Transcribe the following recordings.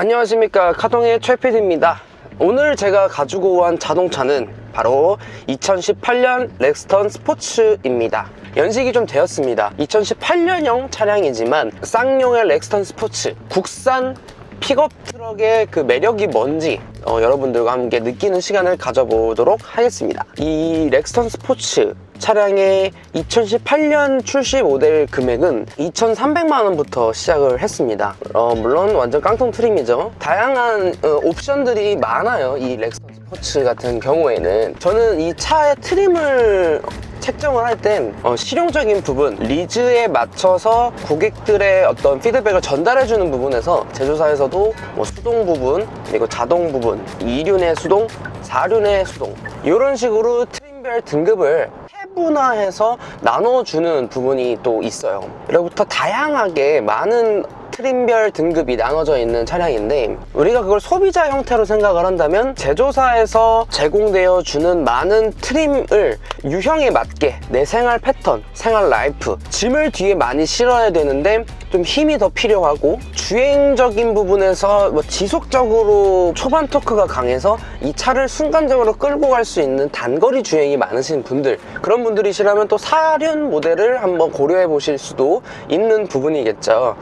안녕하십니까. 카동의 최PD입니다. 오늘 제가 가지고 온 자동차는 바로 2018년 렉스턴 스포츠입니다. 연식이 좀 되었습니다. 2018년형 차량이지만 쌍용의 렉스턴 스포츠 국산 픽업 트럭의 그 매력이 뭔지 어, 여러분들과 함께 느끼는 시간을 가져보도록 하겠습니다. 이 렉스턴 스포츠 차량의 2018년 출시 모델 금액은 2,300만 원부터 시작을 했습니다. 어, 물론 완전 깡통 트림이죠. 다양한 어, 옵션들이 많아요. 이 렉스턴 스포츠 같은 경우에는 저는 이 차의 트림을 책정을 할 땐 실용적인 부분, 리즈에 맞춰서 고객들의 어떤 피드백을 전달해주는 부분에서 제조사에서도 뭐 수동 부분, 그리고 자동 부분, 2륜의 수동, 4륜의 수동 이런 식으로 트림별 등급을 세분화해서 나눠주는 부분이 또 있어요. 그리고부터 다양하게 많은 트림별 등급이 나눠져 있는 차량인데 우리가 그걸 소비자 형태로 생각을 한다면 제조사에서 제공되어 주는 많은 트림을 유형에 맞게 내 생활 패턴, 생활 라이프, 짐을 뒤에 많이 실어야 되는데 좀 힘이 더 필요하고 주행적인 부분에서 뭐 지속적으로 초반 토크가 강해서 이 차를 순간적으로 끌고 갈 수 있는 단거리 주행이 많으신 분들 그런 분들이시라면 또 4륜 모델을 한번 고려해 보실 수도 있는 부분이겠죠.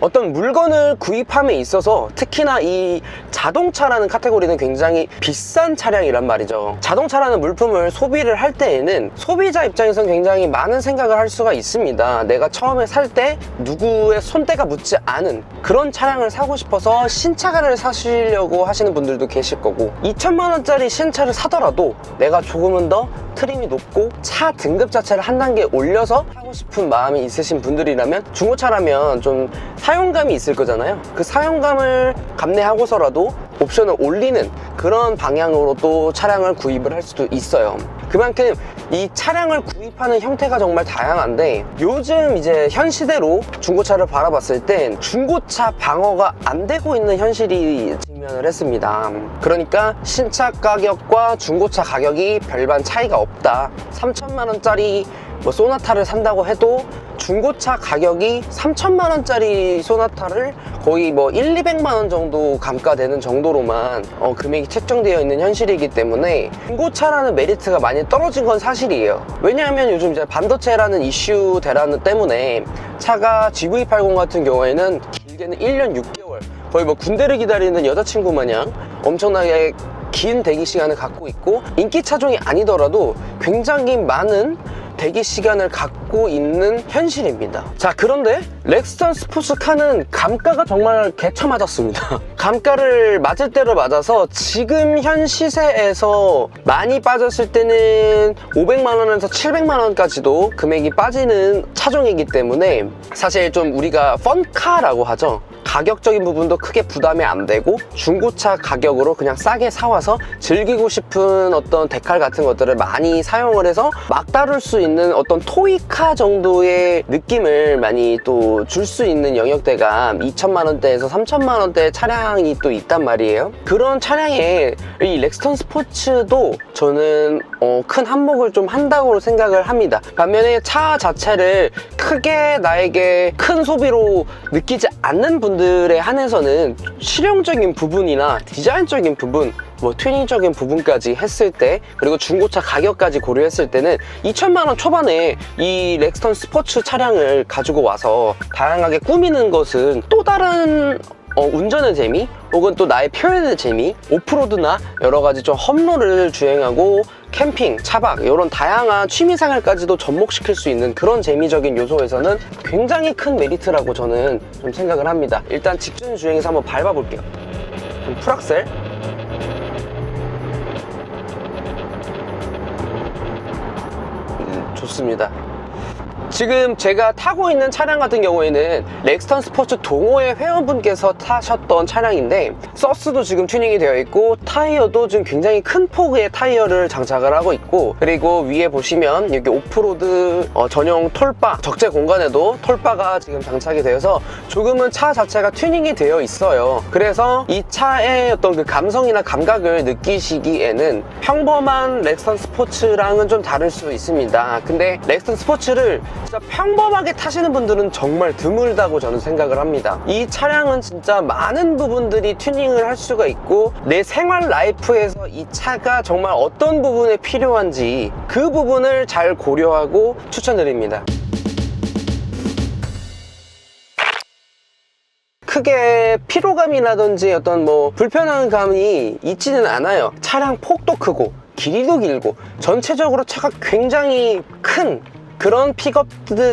어떤 물건을 구입함에 있어서 특히나 이 자동차라는 카테고리는 굉장히 비싼 차량이란 말이죠. 자동차라는 물품을 소비를 할 때에는 소비자 입장에서는 굉장히 많은 생각을 할 수가 있습니다. 내가 처음에 살 때 누구의 손때가 묻지 않은 그런 차량을 사고 싶어서 신차를 사시려고 하시는 분들도 계실 거고 2천만 원짜리 신차를 사더라도 내가 조금은 더 트림이 높고 차 등급 자체를 한 단계 올려서 하고 싶은 마음이 있으신 분들이라면 중고차라면 좀 사용감이 있을 거잖아요. 그 사용감을 감내하고서라도 옵션을 올리는 그런 방향으로 또 차량을 구입을 할 수도 있어요. 그만큼 이 차량을 구입하는 형태가 정말 다양한데 요즘 이제 현 시대로 중고차를 바라봤을 땐 중고차 방어가 안 되고 있는 현실이 직면을 했습니다. 그러니까 신차 가격과 중고차 가격이 별반 차이가 없다. 3천만 원짜리 뭐 소나타를 산다고 해도 중고차 가격이 3천만 원짜리 소나타를 거의 뭐 1, 200만 원 정도 감가되는 정도로만 어, 금액이 책정되어 있는 현실이기 때문에 중고차라는 메리트가 많이 떨어진 건 사실이에요. 왜냐하면 요즘 이제 반도체라는 이슈 대란 때문에 차가 GV80 같은 경우에는 길게는 1년 6개월 거의 뭐 군대를 기다리는 여자친구 마냥 엄청나게 긴 대기 시간을 갖고 있고 인기 차종이 아니더라도 굉장히 많은 대기 시간을 갖고 있는 현실입니다. 자, 그런데 렉스턴 스포츠카는 감가가 정말 개쳐 맞았습니다. 감가를 맞을 대로 맞아서 지금 현 시세에서 많이 빠졌을 때는 500만원에서 700만원까지도 금액이 빠지는 차종이기 때문에 사실 좀 우리가 펀카라고 하죠. 가격적인 부분도 크게 부담이 안 되고 중고차 가격으로 그냥 싸게 사와서 즐기고 싶은 어떤 데칼 같은 것들을 많이 사용을 해서 막 다룰 수 있는 어떤 토이카 정도의 느낌을 많이 또 줄 수 있는 영역대가 2천만 원대에서 3천만 원대 차량이 또 있단 말이에요. 그런 차량에 이 렉스턴 스포츠도 저는 어, 큰 한몫을 좀 한다고 생각을 합니다. 반면에 차 자체를 크게 나에게 큰 소비로 느끼지 않는 분들 에 한해서는 실용적인 부분이나 디자인적인 부분 뭐 튜닝적인 부분까지 했을 때 그리고 중고차 가격까지 고려했을 때는 2천만 원 초반에 이 렉스턴 스포츠 차량을 가지고 와서 다양하게 꾸미는 것은 또 다른 어, 운전의 재미 혹은 또 나의 표현의 재미 오프로드나 여러 가지 좀 험로를 주행하고 캠핑, 차박 이런 다양한 취미생활까지도 접목시킬 수 있는 그런 재미적인 요소에서는 굉장히 큰 메리트라고 저는 좀 생각을 합니다. 일단 직진 주행에서 한번 밟아볼게요. 좀 풀악셀. 음, 좋습니다. 지금 제가 타고 있는 차량 같은 경우에는 렉스턴 스포츠 동호회 회원분께서 타셨던 차량인데 서스도 지금 튜닝이 되어 있고 타이어도 지금 굉장히 큰 폭의 타이어를 장착을 하고 있고 그리고 위에 보시면 여기 오프로드 어, 전용 톨바 적재 공간에도 톨바가 지금 장착이 되어서 조금은 차 자체가 튜닝이 되어 있어요. 그래서 이 차의 어떤 그 감성이나 감각을 느끼시기에는 평범한 렉스턴 스포츠랑은 좀 다를 수 있습니다. 근데 렉스턴 스포츠를 진짜 평범하게 타시는 분들은 정말 드물다고 저는 생각을 합니다. 이 차량은 진짜 많은 부분들이 튜닝을 할 수가 있고 내 생활 라이프에서 이 차가 정말 어떤 부분에 필요한지 그 부분을 잘 고려하고 추천드립니다. 크게 피로감이라든지 어떤 뭐 불편한 감이 있지는 않아요. 차량 폭도 크고 길이도 길고 전체적으로 차가 굉장히 큰 그런 픽업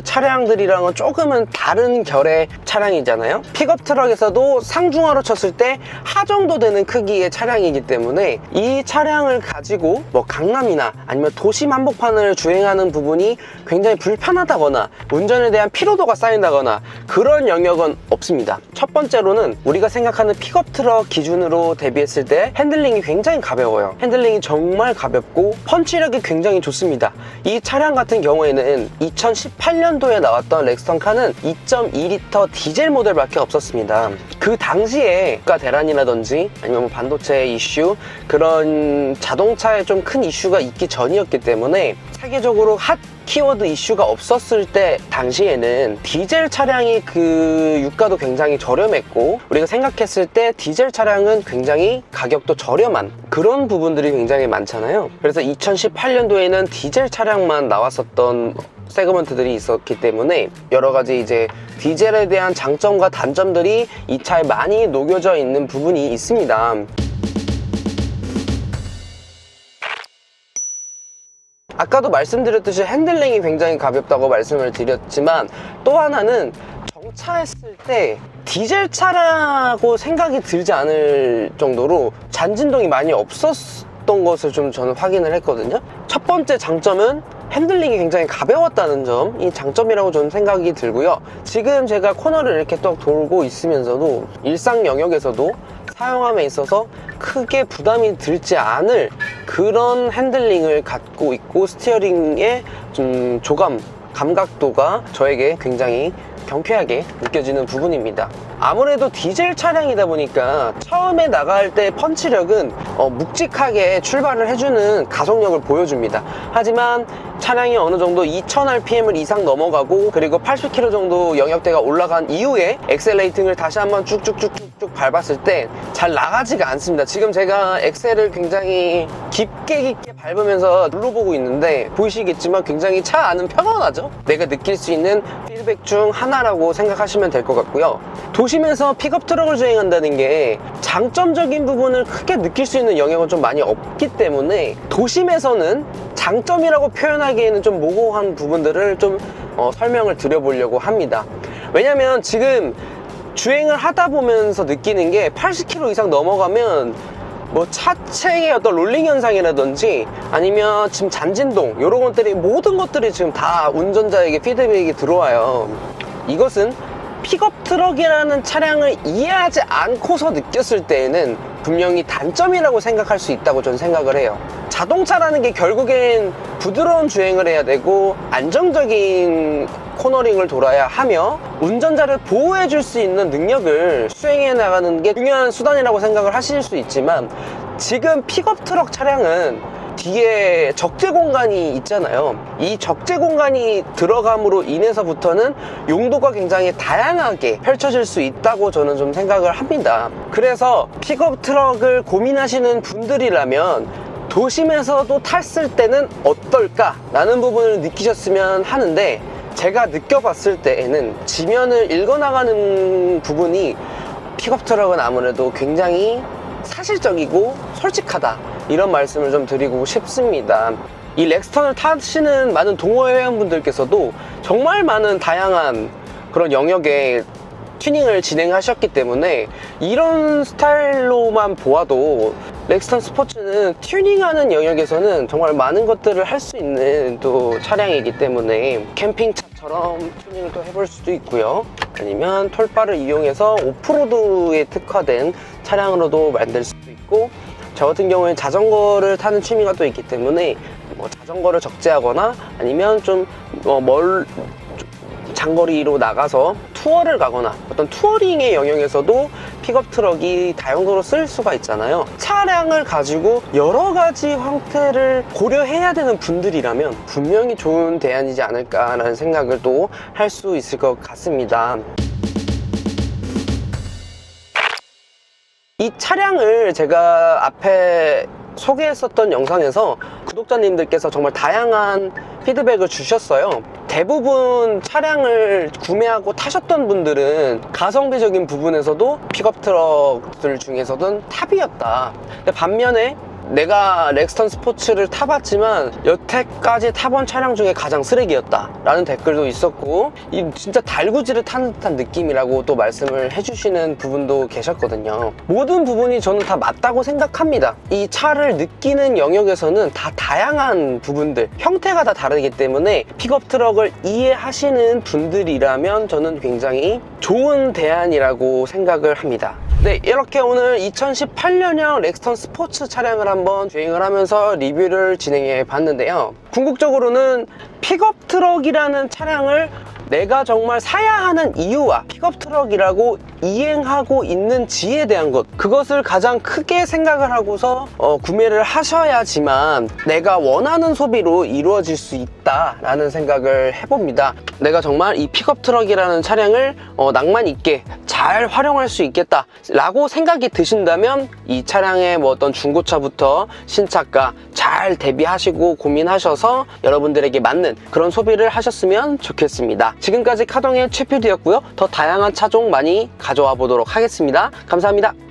차량들이랑은 조금은 다른 결의 차량이잖아요. 픽업 트럭에서도 상중하로 쳤을 때 하 정도 되는 크기의 차량이기 때문에 이 차량을 가지고 뭐 강남이나 아니면 도심 한복판을 주행하는 부분이 굉장히 불편하다거나 운전에 대한 피로도가 쌓인다거나 그런 영역은 없습니다. 첫 번째로는 우리가 생각하는 픽업 트럭 기준으로 대비했을 때 핸들링이 굉장히 가벼워요. 핸들링이 정말 가볍고 펀치력이 굉장히 좋습니다. 이 차량 같은 경우에는 2018년도에 나왔던 렉스턴 카는 2.2리터 디젤 모델밖에 없었습니다. 그 당시에 국가 대란이라든지 아니면 뭐 반도체 이슈 그런 자동차에 좀 큰 이슈가 있기 전이었기 때문에 세계적으로 핫 키워드 이슈가 없었을 때 당시에는 디젤 차량이 그 유가도 굉장히 저렴했고 우리가 생각했을 때 디젤 차량은 굉장히 가격도 저렴한 그런 부분들이 굉장히 많잖아요. 그래서 2018년도에는 디젤 차량만 나왔었던 세그먼트들이 있었기 때문에 여러 가지 이제 디젤에 대한 장점과 단점들이 이 차에 많이 녹여져 있는 부분이 있습니다. 아까도 말씀드렸듯이 핸들링이 굉장히 가볍다고 말씀을 드렸지만 또 하나는 정차했을 때 디젤 차라고 생각이 들지 않을 정도로 잔진동이 많이 없었던 것을 좀 저는 확인을 했거든요. 첫 번째 장점은 핸들링이 굉장히 가벼웠다는 점, 이 장점이라고 저는 생각이 들고요. 지금 제가 코너를 이렇게 또 돌고 있으면서도 일상 영역에서도 사용함에 있어서 크게 부담이 들지 않을 그런 핸들링을 갖고 있고 스티어링의 좀 조감, 감각도가 저에게 굉장히 경쾌하게 느껴지는 부분입니다. 아무래도 디젤 차량이다 보니까 처음에 나갈 때 펀치력은 어, 묵직하게 출발을 해주는 가속력을 보여줍니다. 하지만 차량이 어느 정도 2000rpm을 이상 넘어가고 그리고 80km 정도 영역대가 올라간 이후에 엑셀레이팅을 다시 한번 쭉쭉쭉쭉쭉 밟았을 때 잘 나가지가 않습니다. 지금 제가 엑셀을 굉장히 깊게 깊게 밟으면서 눌러보고 있는데 보이시겠지만 굉장히 차 안은 평온하죠? 내가 느낄 수 있는 피드백 중 하나라고 생각하시면 될 것 같고요. 도심에서 픽업 트럭을 주행한다는 게 장점적인 부분을 크게 느낄 수 있는 영역은 좀 많이 없기 때문에 도심에서는 장점이라고 표현하기에는 좀 모호한 부분들을 좀 어, 설명을 드려보려고 합니다. 왜냐면 지금 주행을 하다 보면서 느끼는 게 80km 이상 넘어가면 뭐 차체의 어떤 롤링 현상이라든지 아니면 지금 잔진동 이런 것들이 모든 것들이 지금 다 운전자에게 피드백이 들어와요. 이것은 픽업 트럭이라는 차량을 이해하지 않고서 느꼈을 때에는 분명히 단점이라고 생각할 수 있다고 저는 생각을 해요. 자동차라는 게 결국엔 부드러운 주행을 해야 되고 안정적인 코너링을 돌아야 하며 운전자를 보호해 줄 수 있는 능력을 수행해 나가는 게 중요한 수단이라고 생각을 하실 수 있지만 지금 픽업 트럭 차량은 뒤에 적재 공간이 있잖아요. 이 적재 공간이 들어감으로 인해서부터는 용도가 굉장히 다양하게 펼쳐질 수 있다고 저는 좀 생각을 합니다. 그래서 픽업 트럭을 고민하시는 분들이라면 도심에서도 탔을 때는 어떨까 라는 부분을 느끼셨으면 하는데 제가 느껴봤을 때에는 지면을 읽어나가는 부분이 픽업 트럭은 아무래도 굉장히 사실적이고 솔직하다 이런 말씀을 좀 드리고 싶습니다. 이 렉스턴을 타시는 많은 동호회 회원분들께서도 정말 많은 다양한 그런 영역의 튜닝을 진행하셨기 때문에 이런 스타일로만 보아도 렉스턴 스포츠는 튜닝하는 영역에서는 정말 많은 것들을 할 수 있는 또 차량이기 때문에 캠핑차처럼 튜닝을 또 해볼 수도 있고요. 아니면 톨바를 이용해서 오프로드에 특화된 차량으로도 만들 수도 있고 저 같은 경우에는 자전거를 타는 취미가 또 있기 때문에 뭐 자전거를 적재하거나 아니면 좀멀 장거리로 나가서 투어를 가거나 어떤 투어링의 영역에서도 픽업 트럭이 다용도로 쓸 수가 있잖아요. 차량을 가지고 여러 가지 형태를 고려해야 되는 분들이라면 분명히 좋은 대안이지 않을까라는 생각을 또 할 수 있을 것 같습니다. 이 차량을 제가 앞에 소개했었던 영상에서 구독자님들께서 정말 다양한 피드백을 주셨어요. 대부분 차량을 구매하고 타셨던 분들은 가성비적인 부분에서도 픽업 트럭들 중에서는 탑이었다. 근데 반면에 내가 렉스턴 스포츠를 타봤지만 여태까지 타본 차량 중에 가장 쓰레기였다 라는 댓글도 있었고 이 진짜 달구지를 타는 듯한 느낌이라고 또 말씀을 해주시는 부분도 계셨거든요. 모든 부분이 저는 다 맞다고 생각합니다. 이 차를 느끼는 영역에서는 다 다양한 부분들 형태가 다 다르기 때문에 픽업 트럭을 이해하시는 분들이라면 저는 굉장히 좋은 대안이라고 생각을 합니다 네, 이렇게 오늘 2018년형 렉스턴 스포츠 차량을 한번 주행을 하면서 리뷰를 진행해 봤는데요. 궁극적으로는 픽업 트럭이라는 차량을 내가 정말 사야 하는 이유와 픽업 트럭이라고 이행하고 있는지에 대한 것 그것을 가장 크게 생각을 하고서 어, 구매를 하셔야지만 내가 원하는 소비로 이루어질 수 있다라는 생각을 해봅니다. 내가 정말 이 픽업 트럭이라는 차량을 어, 낭만 있게 잘 활용할 수 있겠다 라고 생각이 드신다면 이 차량의 뭐 어떤 중고차부터 신차가 잘 대비하시고 고민하셔서 여러분들에게 맞는 그런 소비를 하셨으면 좋겠습니다. 지금까지 카동의 최필드였고요. 더 다양한 차종 많이 가져와 보도록 하겠습니다. 감사합니다